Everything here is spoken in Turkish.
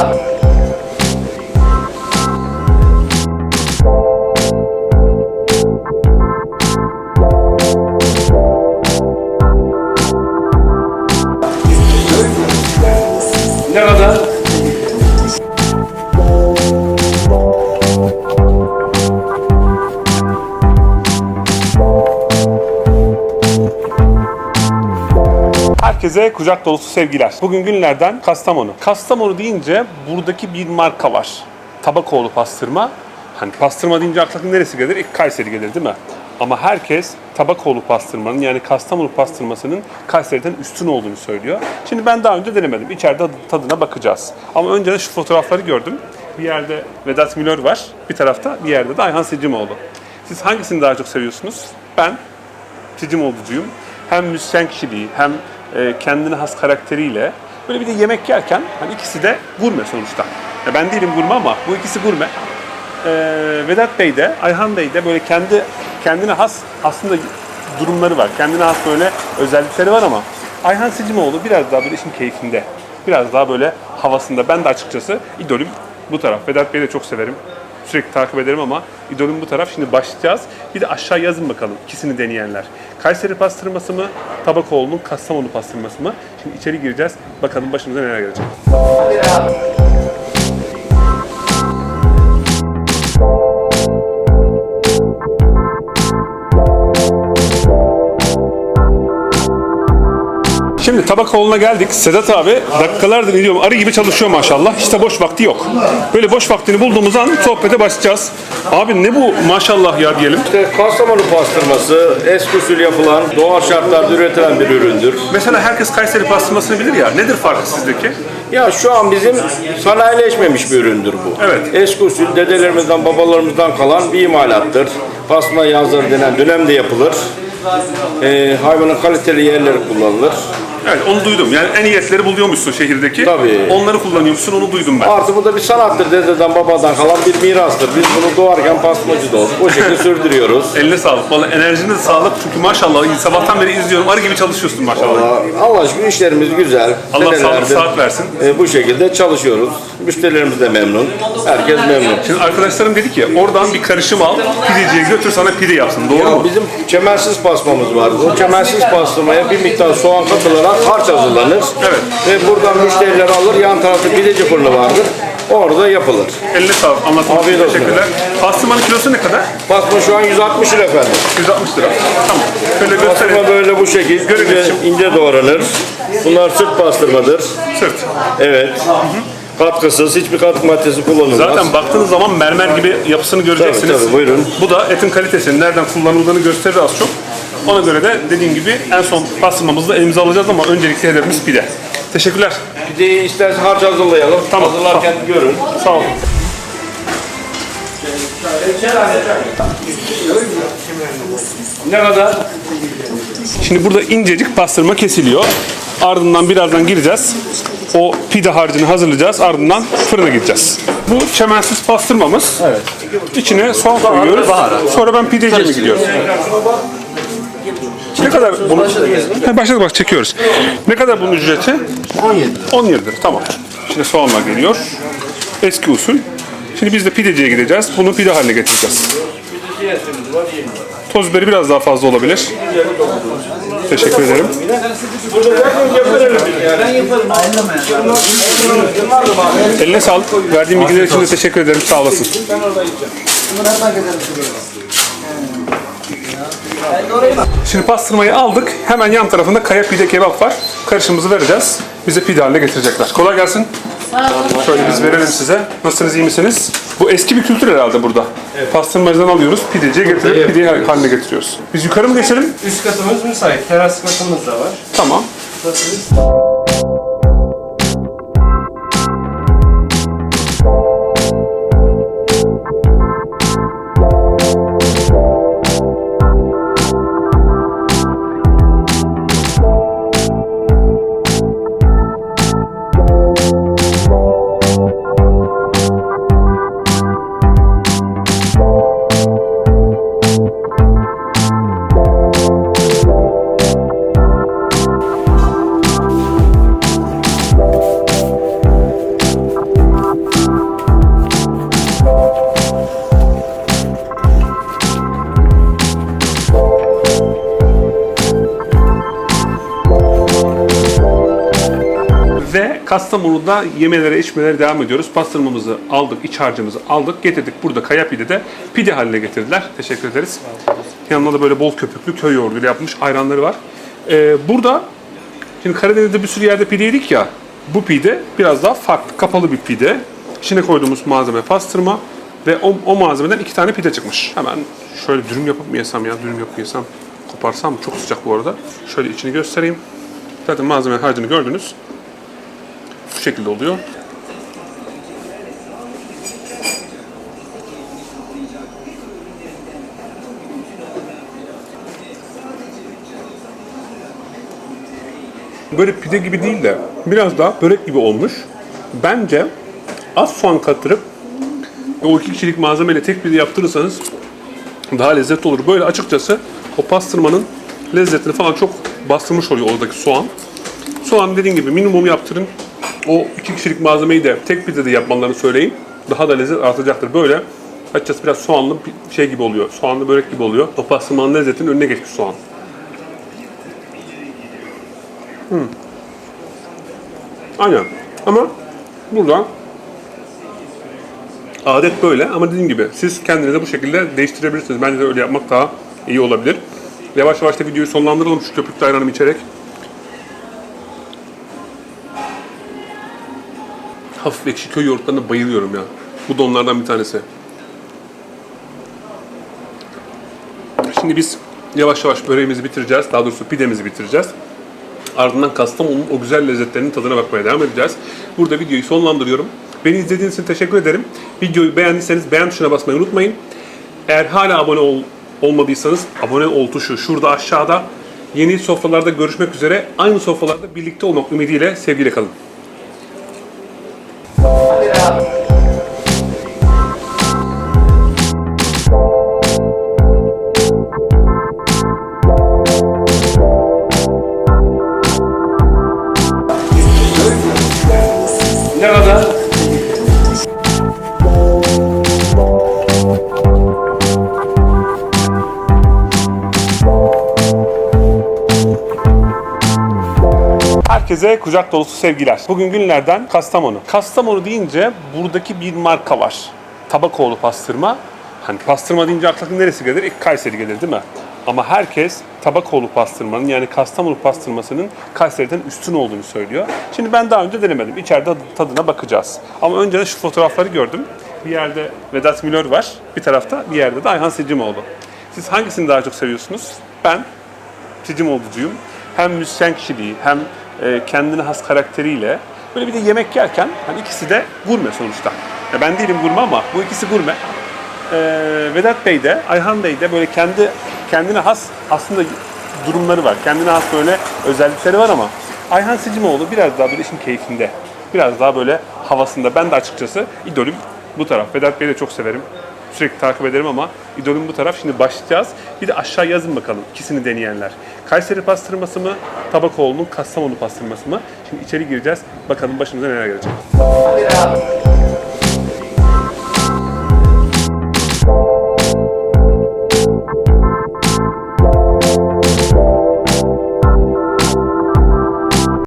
감사합니다. Herkese kucak dolusu sevgiler. Bugün günlerden Kastamonu. Kastamonu deyince buradaki bir marka var. Tabakoğlu pastırma. Hani pastırma deyince aklına neresi gelir? İlk Kayseri gelir değil mi? Ama herkes Tabakoğlu pastırmanın yani Kastamonu pastırmasının Kayseri'den üstün olduğunu söylüyor. Şimdi ben daha önce denemedim. İçeride tadına bakacağız. Ama önce de şu fotoğrafları gördüm. Bir yerde Vedat Milor var. Bir tarafta bir yerde de Ayhan Sicimoğlu. Siz hangisini daha çok seviyorsunuz? Ben Sicimoğlu'cuyum. Hem müzisyen kişiliği hem e, kendine has karakteriyle böyle bir de yemek yerken hani ikisi de gurme sonuçta. Ya ben değilim gurme ama bu ikisi gurme. E, Vedat Bey de Ayhan Bey de böyle kendi kendine has aslında durumları var. Kendine has böyle özellikleri var ama Ayhan Sicimoğlu biraz daha böyle işin keyfinde. Biraz daha böyle havasında. Ben de açıkçası idolüm bu taraf. Vedat Bey'i de çok severim. Sürekli takip ederim ama idolüm bu taraf. Şimdi başlayacağız. Bir de aşağı yazın bakalım ikisini deneyenler. Kayseri pastırması mı, Tabakoğlu'nun Kastamonu pastırması mı? Şimdi içeri gireceğiz. Bakalım başımıza neler gelecek. Şimdi Tabakoğlu'na geldik. Sedat abi dakikalardır ediyorum. Arı gibi çalışıyor maşallah. İşte boş vakti yok. Böyle boş vaktini bulduğumuz an sohbete başlayacağız. Abi ne bu maşallah ya diyelim. İşte Kastamonu pastırması eski usul yapılan, doğal şartlarda üretilen bir üründür. Mesela herkes Kayseri pastırmasını bilir ya. Nedir farkı sizdeki? Ya şu an bizim sanayileşmemiş bir üründür bu. Evet. Eski usul dedelerimizden, babalarımızdan kalan bir imalattır. Pastırma yazları denen dönemde yapılır. Ee, hayvanın kaliteli yerleri kullanılır. Evet onu duydum. Yani en iyi etleri buluyormuşsun şehirdeki. Tabii. Onları kullanıyormuşsun onu duydum ben. Artı bu da bir sanattır. Dededen, babadan kalan bir mirastır. Biz bunu doğarken pastırmacı doğduk. O şekilde sürdürüyoruz. Eline sağlık. Vallahi enerjine de sağlık. Çünkü maşallah sabahtan beri izliyorum. Arı gibi çalışıyorsun maşallah. Allah, Allah aşkına işlerimiz güzel. Allah sağlık Senelerdir, saat versin. e, bu şekilde çalışıyoruz. Müşterilerimiz de memnun. Herkes memnun. Şimdi arkadaşlarım dedi ki oradan bir karışım al, pideciye götür sana pide yapsın. Doğru Ya mu? bizim çemensiz pasmamız var. O çemensiz pastırmaya bir miktar soğan katılarak harç hazırlanır. Evet. Ve buradan müşteriler alır. Yan tarafta pideci fırını vardır. Orada yapılır. Eline sağlık. Anlattığınız için Afiyet olsun. teşekkürler. Pastırmanın kilosu ne kadar? Pasma şu an 160 lira efendim. 160 lira. Tamam. Şöyle gösterelim. Pastırma böyle bu şekil ince, Görelim. ince doğranır. Bunlar sırt pastırmadır. Sırt. Evet. Katkısız, hiçbir katkı maddesi kullanılmaz. Zaten baktığınız zaman mermer gibi yapısını göreceksiniz. Tabii, tabii, buyurun. Bu da etin kalitesini, nereden kullanıldığını gösterir az çok. Ona göre de dediğim gibi en son pastırmamızı da elimize alacağız ama öncelikli hedefimiz pide. Teşekkürler. Pideyi istersen harç hazırlayalım. Tamam, Hazırlarken görün. Sağ olun. Ne kadar? Şimdi burada incecik pastırma kesiliyor. Ardından birazdan gireceğiz. O pide harcını hazırlayacağız. Ardından fırına gideceğiz. Bu çemensiz pastırmamız. Evet. İçine soğan koyuyoruz. Sonra ben pideciye mi gidiyorum? Ne kadar bunu? Ha, başladık bak çekiyoruz. Ne kadar bunun ücreti? 17 lira. 17 lira tamam. Şimdi soğanlar geliyor. Eski usul. Şimdi biz de pideciye gideceğiz. Bunu pide haline getireceğiz. Toz biberi biraz daha fazla olabilir. Teşekkür ederim. Eline sağlık. Verdiğim bilgiler için de teşekkür ederim. Sağ olasın. Şimdi pastırmayı aldık. Hemen yan tarafında kaya pide kebap var. Karışımımızı vereceğiz. Bize pide haline getirecekler. Kolay gelsin. Şöyle biz verelim size. Nasılsınız, iyi misiniz? Bu eski bir kültür herhalde burada. Pastırmacıdan alıyoruz, pideciye getirip pideyi haline getiriyoruz. Biz yukarı mı geçelim? Üst katımız müsait. Teras katımız da var. Tamam. Kastamonu'da yemelere, içmelere devam ediyoruz. Pastırmamızı aldık, iç harcımızı aldık, getirdik. Burada kaya pide de pide haline getirdiler. Teşekkür ederiz. Yanında da böyle bol köpüklü köy yoğurduyla yapmış ayranları var. Ee, burada Şimdi Karadeniz'de bir sürü yerde pide yedik ya. Bu pide biraz daha farklı, kapalı bir pide. İçine koyduğumuz malzeme pastırma ve o, o malzemeden iki tane pide çıkmış. Hemen şöyle dürüm yapıp mı yesem ya? Dürüm yapıp yesem, koparsam çok sıcak bu arada. Şöyle içini göstereyim. Zaten malzeme harcını gördünüz. Bu şekilde oluyor. böyle pide gibi değil de biraz daha börek gibi olmuş. Bence az soğan katırıp o iki kişilik malzemeyle tek pide yaptırırsanız daha lezzetli olur. Böyle açıkçası o pastırmanın lezzetini falan çok bastırmış oluyor oradaki soğan. Soğan dediğim gibi minimum yaptırın. O iki kişilik malzemeyi de tek pidede yapmalarını söyleyin. Daha da lezzet artacaktır. Böyle açıkçası biraz soğanlı bir şey gibi oluyor. Soğanlı börek gibi oluyor. O pastırmanın lezzetinin önüne geçmiş soğan. Aynen. Ama burada adet böyle ama dediğim gibi siz kendinize bu şekilde değiştirebilirsiniz. Bence de öyle yapmak daha iyi olabilir. Yavaş yavaş da videoyu sonlandıralım şu köpüklü ayranımı içerek. Hafif ekşi köy yoğurtlarına bayılıyorum ya. Bu da onlardan bir tanesi. Şimdi biz yavaş yavaş böreğimizi bitireceğiz. Daha doğrusu pidemizi bitireceğiz. Ardından Kastamonu'nun o güzel lezzetlerinin tadına bakmaya devam edeceğiz. Burada videoyu sonlandırıyorum. Beni izlediğiniz için teşekkür ederim. Videoyu beğendiyseniz beğen tuşuna basmayı unutmayın. Eğer hala abone ol, olmadıysanız abone ol tuşu şurada aşağıda. Yeni sofralarda görüşmek üzere. Aynı sofralarda birlikte olmak ümidiyle sevgiyle kalın. Herkese kucak dolusu sevgiler. Bugün günlerden Kastamonu. Kastamonu deyince buradaki bir marka var. Tabakoğlu pastırma. Hani pastırma deyince aklına neresi gelir? İlk Kayseri gelir değil mi? Ama herkes Tabakoğlu pastırmanın yani Kastamonu pastırmasının Kayseri'den üstün olduğunu söylüyor. Şimdi ben daha önce denemedim. İçeride tadına bakacağız. Ama önce de şu fotoğrafları gördüm. Bir yerde Vedat Milor var. Bir tarafta bir yerde de Ayhan Sicimoğlu. Siz hangisini daha çok seviyorsunuz? Ben Sicimoğlu'cuyum. Hem müzisyen kişiliği hem e, kendine has karakteriyle böyle bir de yemek yerken hani ikisi de gurme sonuçta. Ya ben değilim gurme ama bu ikisi gurme. Ee, Vedat Bey de, Ayhan Bey de böyle kendi kendine has aslında durumları var. Kendine has böyle özellikleri var ama Ayhan Sicimoğlu biraz daha böyle işin keyfinde. Biraz daha böyle havasında. Ben de açıkçası idolüm bu taraf. Vedat Bey'i de çok severim. Sürekli takip ederim ama idolüm bu taraf. Şimdi başlayacağız. Bir de aşağı yazın bakalım ikisini deneyenler. Kayseri pastırması mı, Tabakoğlu'nun Kastamonu pastırması mı? Şimdi içeri gireceğiz. Bakalım başımıza neler gelecek.